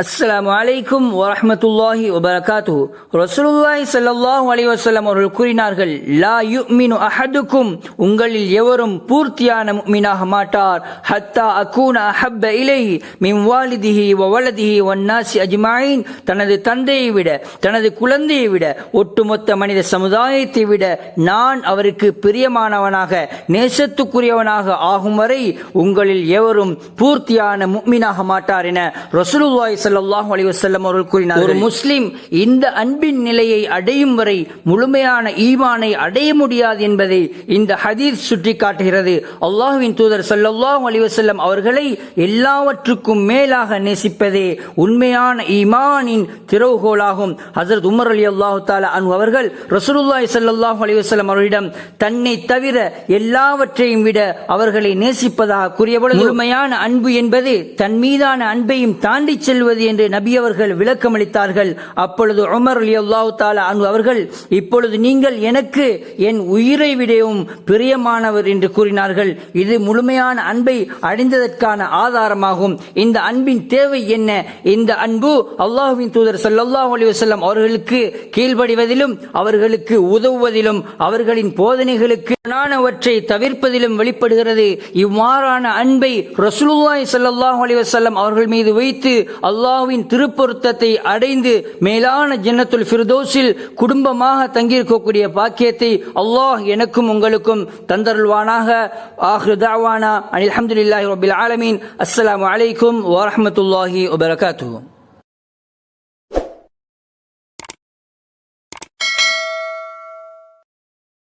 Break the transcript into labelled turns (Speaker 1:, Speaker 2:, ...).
Speaker 1: அஸ்லாம் வலைக்கும் வரமத்துல்லாஹி வபரகாத்து ரசூலுல்லாஹி சல்லாஹூ அலி வசல்லம் அவர்கள் கூறினார்கள் லா யுமினு அஹதுக்கும். உங்களில் எவரும் பூர்த்தியான முக்மினாக மாட்டார். ஹத்தா அகூன அஹப்ப இலை மின் வாலிதிஹி வன்னாசி அஜ்மாயின். தனது தந்தையை விட தனது குழந்தையை விட ஒட்டுமொத்த மனித சமுதாயத்தை விட நான் அவருக்கு பிரியமானவனாக நேசத்துக்குரியவனாக ஆகும் வரை உங்களில் எவரும் பூர்த்தியான முஃமினாக மாட்டார் என ரசூலுல்லாஹி ஸல்லல்லாஹு அலைஹி வஸல்லம் அவர்கள் கூறினார் ஒரு முஸ்லிம் இந்த அன்பின் நிலையை அடையும் வரை முழுமையான ஈமானை அடைய முடியாது என்பதை இந்த ஹதீஸ் சுட்டிக்காட்டுகிறது. அல்லாஹ்வின் தூதர் ஸல்லல்லாஹு அலைஹி வஸல்லம் அவர்களை எல்லாவற்றுக்கும் மேலாக நேசிப்பதே உண்மையான ஈமானின் திறவுகோலாகும். ஹஜரத் உமர் அலி அல்லாஹு தாலா அன்ஹு அவர்கள் ரசூலுல்லாஹி ஸல்லல்லாஹு அலைஹி வஸல்லம் அவர்களிடம் தன்னை தவிர எல்லாவற்றையும் விட அவர்களை நேசிப்பதாக கூறியபொழுது முழுமையான அன்பு என்பது தன் மீதான அன்பையும் தாண்டி செல்வது என்று நபி அவர்கள் விளக்கமளித்தார்கள். அப்பொழுது உமர் அலி அல்லாஹு தாலா அன்ஹு அவர்கள் இப்பொழுது நீங்கள் எனக்கு என் உயிரை விடவும் பிரியமானவர் என்று கூறினார்கள். இது முழுமையான அன்பை அடைந்ததற்கான ஆதாரமாகும். இந்த அன்பின் தேவை என்ன? இந்த அன்பு அல்லாஹுவின் தூதர் ஸல்லல்லாஹு அலி வசல்லம் அவர்களுக்கு கீழ்ப்படிவதிலும் அவர்களுக்கு உதவுவதிலும் அவர்களின் போதனைகளுக்கு நானவற்றை தவிர்ப்பதிலும் வெளிப்படுகிறது. இவ்வாறான அன்பை ரசூலுல்லாய் சல்லாஹ் அலி வசல்லம் அவர்கள் மீது வைத்து அல்லாவின் திருப்பொருத்தத்தை அடைந்து மேலான ஜன்னத்துல் ஃபிர்தோஸில் குடும்பமாக தங்கியிருக்கக்கூடிய பாக்கியத்தை அல்லாஹ் எனக்கும் உங்களுக்கும் தந்தருள்வானாக. ஆஹ்ரு தாவானா அனில் அஹமதுல்லாஹி ரபில் ஆலமீன். அஸ்லாம் வலைக்கும் வரமத்துல்லாஹி வபரகாத்துஹு